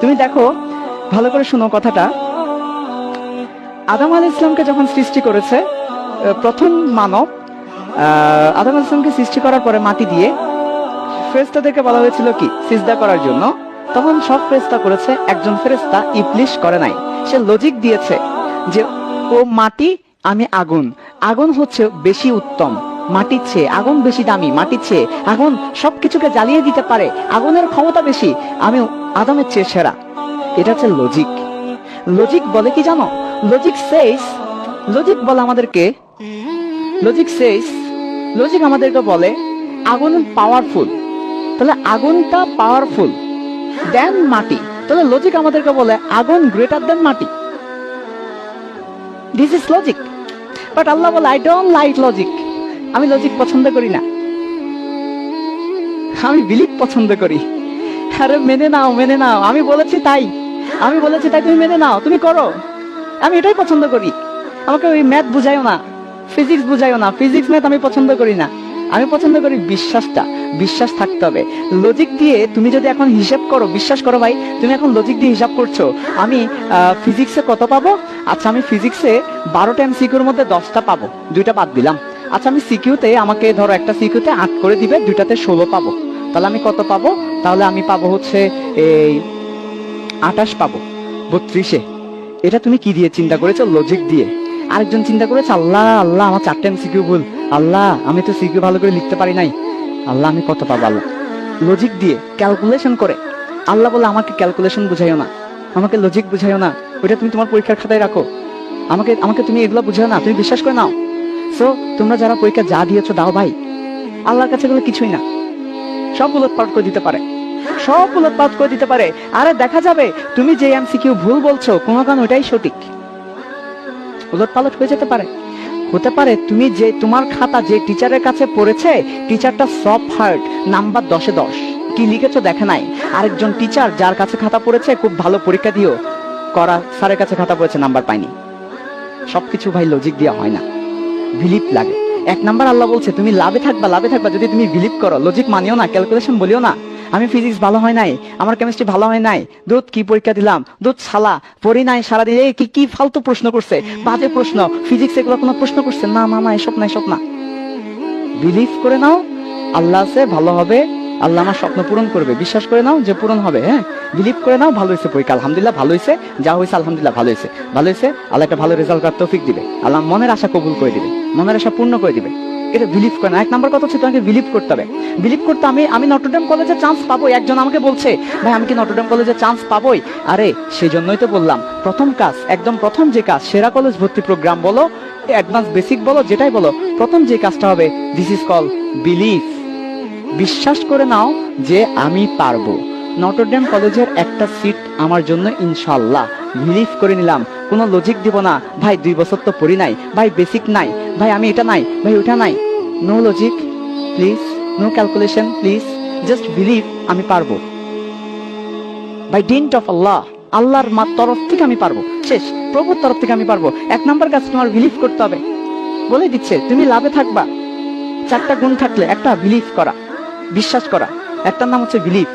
তুমি দেখো, ভালো করে শুনো কথাটা। আদম আল ইসলামকে যখন সৃষ্টি করেছে প্রথম মানব আদম আল ইসলামকে সৃষ্টি করার পরে মাটি দিয়ে ফেরেস্তাদেরকে বলা হয়েছিল কি? সিজদা করার জন্য। তখন সব ফেরেস্তা করেছে, একজন ফেরেস্তা ইবলিশ করে নাই। সে লজিক দিয়েছে যে, ও মাটি, আমি আগুন। আগুন হচ্ছে বেশি উত্তম। মাটির চেয়ে আগুন বেশি দামি, মাটির চেয়ে আগুন সবকিছুকে জ্বালিয়ে দিতে পারে। আগুনের ক্ষমতা বেশি আমি আদমের চেয়ে সেরা। এটা হচ্ছে লজিক লজিক বলে কি জানো? লজিক সেস লজিক বলে আমাদেরকে লজিক সেস লজিক আমাদেরকে বলে আগুন পাওয়ারফুল তাহলে আগুনটা পাওয়ারফুল দেন মাটি। তাহলে লজিক আমাদেরকে বলে আগুন গ্রেটার দেন মাটি। দিস ইজ লজিক বাট আল্লাহ বলে আই ডোন্ট লাইক লজিক আমি লজিক পছন্দ করি না। আমি বিলিভ পছন্দ করি। আরে, মেনে নাও মেনে নাও। আমি বলেছি তাই। আমি বলেছি তাই, তুমি মেনে নাও, তুমি করো। আমি এটাই পছন্দ করি। আমাকে ওই ম্যাথ বুঝাইও না, ফিজিক্স বুঝাইও না। ফিজিক্স, ম্যাথ আমি পছন্দ করি না। আমি পছন্দ করি বিশ্বাসটা। বিশ্বাস থাকতে হবে। লজিক দিয়ে তুমি যদি এখন হিসাব করো, বিশ্বাস করো ভাই, তুমি এখন লজিক দিয়ে হিসাব করছ, আমি ফিজিক্সে কত পাবো? আচ্ছা আমি ফিজিক্সে বারোটা এম সিকিউর মধ্যে দশটা পাবো। দুইটা বাদ দিলাম। আচ্ছা আমি সিকিউতে আমাকে ধরো একটা সিকিউতে আট করে দিবে, দুইটাতে ষোলো পাবো। তাহলে আমি কত পাবো? তাহলে আমি পাবো হচ্ছে এই আটাশ পাবো, বত্রিশে। এটা তুমি কি দিয়ে চিন্তা করেছ? লজিক দিয়ে। আরেকজন চিন্তা করেছে, আল্লাহ আল্লাহ, আমার চারটে সিকিউ ভুল। আল্লাহ, আমি তো সিকিউ ভালো করে লিখতে পারি নাই। আল্লাহ, আমি কত পাবো আল্লাহ? লজিক দিয়ে ক্যালকুলেশন করে। আল্লাহ বলে, আমাকে ক্যালকুলেশন বুঝাইও না। আমাকে লজিক বুঝাইও না। ওইটা তুমি তোমার পরীক্ষার খাতায় রাখো। আমাকে আমাকে তুমি এগুলো বুঝাও না। তুমি বিশ্বাস করে নাও। সো তোমরা যারা পরীক্ষা যা দিয়েছ দাও ভাই। আল্লাহর কাছে এগুলো কিছুই না। সব উলটপালট করে দিতে পারে। সব উলটপালট করে দিতে পারে। আরে দেখা যাবে, তুমি যে এমসিকিউ ভুল বলছো, কোনো কারণ ওইটাই সঠিক। উলটপালট হয়ে যেতে পারে। হতে পারে তুমি যে, তোমার খাতা যে টিচারের কাছে পড়েছে, টিচারটা সব হার্ট নাম্বার দশে দশ। কি লিখেছো দেখে নাই? আরেকজন টিচার যার কাছে খাতা পড়েছে, খুব ভালো পরীক্ষা দিও। করা স্যারের কাছে খাতা পড়েছে, নাম্বার পাইনি সবকিছু ভাই লজিক দিয়ে হয় না। বিলিপ লাগে। এক নাম্বার আল্লাহ বলছে, তুমি লাভে থাকবা লাভে থাকবা। যদি তুমি বিলিভ করো লজিক মানিও না ক্যালকুলেশন বলিও না। আমি ফিজিক্স ভালো হয় নাই, আমার কেমিস্ট্রি ভালো হয় নাই। দুধ কি পরীক্ষা দিলাম? দুধ ছালা পড়ি নাই সারাদিন। এই কি কি ফালতু প্রশ্ন করছে? বাজে প্রশ্ন। ফিজিক্স এগুলো কোনো প্রশ্ন করছে? না মামা এসব না এসব না। বিলিভ করে নাও, আল্লাহ আছে, ভালো হবে। আল্লাহ আমার স্বপ্ন পূরণ করবে। বিশ্বাস করে নাও যে পূরণ হবে হ্যাঁ? বিলিভ করে নাও, ভালো হয়েছে পরীক্ষা। আলহামদুলিল্লাহ, ভালো হয়েছে। যা হয়েছে, আলহামদুলিল্লাহ, ভালো হয়েছে। ভালো হয়েছে, আল্লাহ একটা ভালো রেজাল্ট করার তৌফিক দিবে। আল্লাহ মনের আশা কবুল করে দিবে। মনের আশা পূর্ণ করে দিবে। এটা বিলিভ করে না এক নাম্বার কথা হচ্ছে তোমাকে বিলিভ করতে হবে। বিলিভ করতে আমি আমি নটরডেম কলেজে চান্স পাবো একজন আমাকে বলছে, ভাই, আমি কি নটরডেম কলেজে চান্স পাবোই? আরে সেই জন্যই তো বললাম। প্রথম কাজ, একদম প্রথম যে কাজ, সেরা কলেজ ভর্তি প্রোগ্রাম বলো অ্যাডভান্স বেসিক বলো, যেটাই বলো, প্রথম যে কাজটা হবে দিস ইজ কল বিলিভ বিশ্বাস করে নাও যে আমি পারব। নটরডেম কলেজের একটা সিট আমার জন্য ইনশাল্লাহ বিলিভ করে নিলাম। কোনো লজিক দিব না। ভাই, দুই বছর তো পড়ি নাই। ভাই বেসিক নাই। ভাই, আমি এটা নাই। ভাই, ওটা নাই। No logic please no calculation please just believe আমি পারব। বাই ডিন্ট অফ আল্লাহ আল্লাহর মা তরফ থেকে আমি পারব। শেষ। প্রভুর তরফ থেকে আমি পারব। এক নাম্বার কাজ তোমার বিলিভ করতে হবে। বলে দিচ্ছে, তুমি লাভে থাকবা। চারটা গুণ থাকলে একটা বিলিভ করা। বিশ্বাস করা। একটার নাম হচ্ছে বিলিভ